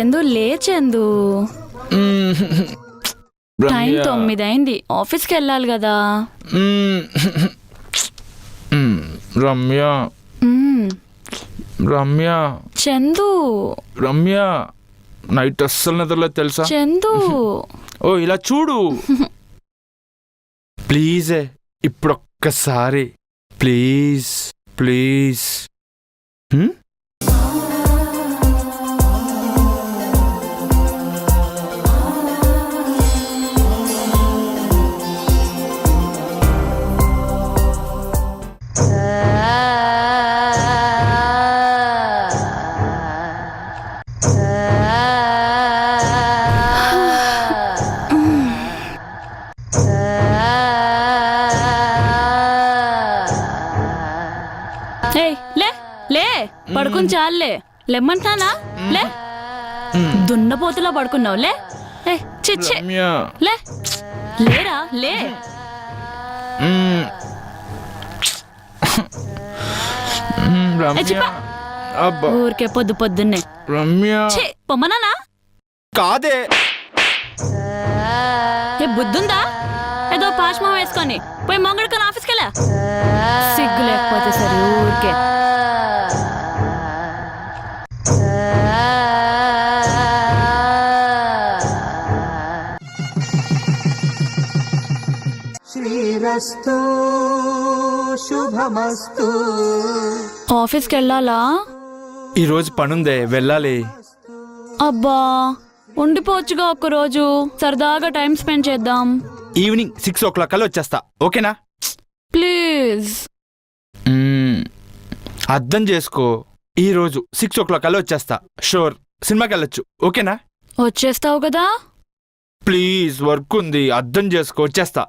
చందు లే చందు. టైం. తొమ్మిది అయింది ఆఫీస్కి వెళ్ళాలి కదా. రమ్య. రమ్య. చందు. రమ్య. నైట్ అస్సలు నిద్రలేదు తెలుసా? చందు. ఓ ఇలా చూడు. ప్లీజ్ ఇప్పుడు ఒక్కసారి ప్లీజ్. ప్లీజ్ పడుకుని చాలే లెమ్మంటానా లే. దున్నపోతులా పడుకున్నావు లే. చిచ్చి లే. లేరా లే. ఊరికే పొద్దు పొద్దున్నే. పొమ్మనానా కాదే. ఏ బుద్ధుందా? ఏదో పాష్మా వేసుకొని పోయి మొంగడుకొని ఆఫీస్కి వెళ్ళా సిగ్గు లేకపోతే సరే ఊరికే. శ్రీరస్తు శుభమస్తు. ఆఫీస్కి వెళ్ళాలా ఈరోజు పనుందే వెళ్ళాలి. అబ్బా ఉండిపోవచ్చుగా ఒక్కరోజు. సరదాగా టైం స్పెండ్ చేద్దాం. ఈవినింగ్ సిక్స్ ఓ క్లాక్ కల్లా వచ్చేస్తా ఓకేనా? ప్లీజ్. మ్మ్. అర్థం చేసుకో. ఈ రోజు సిక్స్ ఓ క్లాక్ కల్లా వచ్చేస్తా. షూర్. సినిమాకి వెళ్ళొచ్చు ఓకేనా? వచ్చేస్తావు కదా? ప్లీజ్ వర్క్ ఉంది అర్థం చేసుకో వచ్చేస్తా?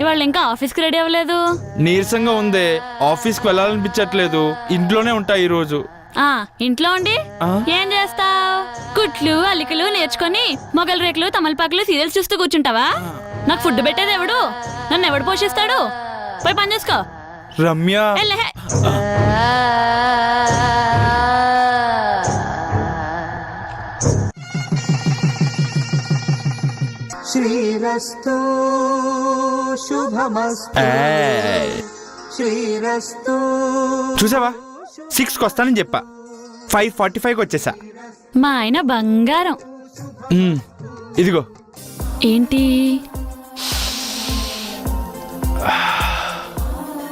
ఇవాళ ఇంకా ఆఫీస్కి రెడీ అవ్వలేదు. నీరసంగా ఉందే. ఆఫీస్కి వెళ్ళాలనిపించట్లేదు. ఇంట్లోనే ఉంటా ఈ రోజు ఆ ఇంట్లో ఉండి? ఏం చేస్తావ్? కుట్లు అల్లికలు నేర్చుకొని మొగల రేకులు తమలపాకులు సీరియల్స్ చూస్తూ కూర్చుంటావా? నాకు ఫుడ్ పెట్టేది ఎవడు? నన్ను ఎవడు పోషిస్తాడు? పోయి పని చేసుకో. రమ్య. శ్రీరస్తు శుభమస్తు. శ్రీరస్తు చూసావా? సిక్స్కి వస్తానని చెప్పా. ఫైవ్ ఫార్టీ ఫైవ్కి వచ్చేసా. మా ఆయన బంగారం. మ్మ్. ఇదిగో. ఏంటి?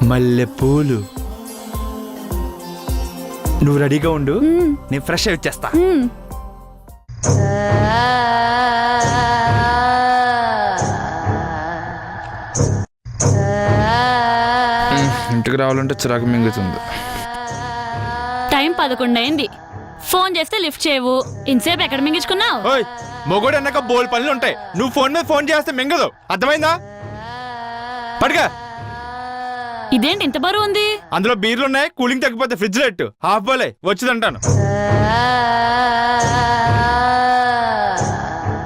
మల్లెపూలు. నువ్వు రెడీగా ఉండు. నేను ఫ్రెష్ అయి వచ్చేస్తా. ఇంటికి రావాలంటే చిరాకు మింగుతుంది. టైం పదకొండు అయింది. ఫోన్ చేస్తే లిఫ్ట్ చేయవు. ఇంతసేపు ఎక్కడ మింగించుకున్నావు? ఓయ్ మొగోడు అన్నాక బోల్ పనులు ఉంటాయి. నువ్వు ఫోన్ మీద ఫోన్ చేస్తే మింగదు. అర్థమైందా? పడుగా ఇదేంటి ఇంత బరువు ఉంది? అందులో బీర్లు ఉన్నాయి కూలింగ్ తగ్గిపోతే ఫ్రిడ్జ్లో ఎట్టు హాఫ్ బాలే వచ్చిందంటాను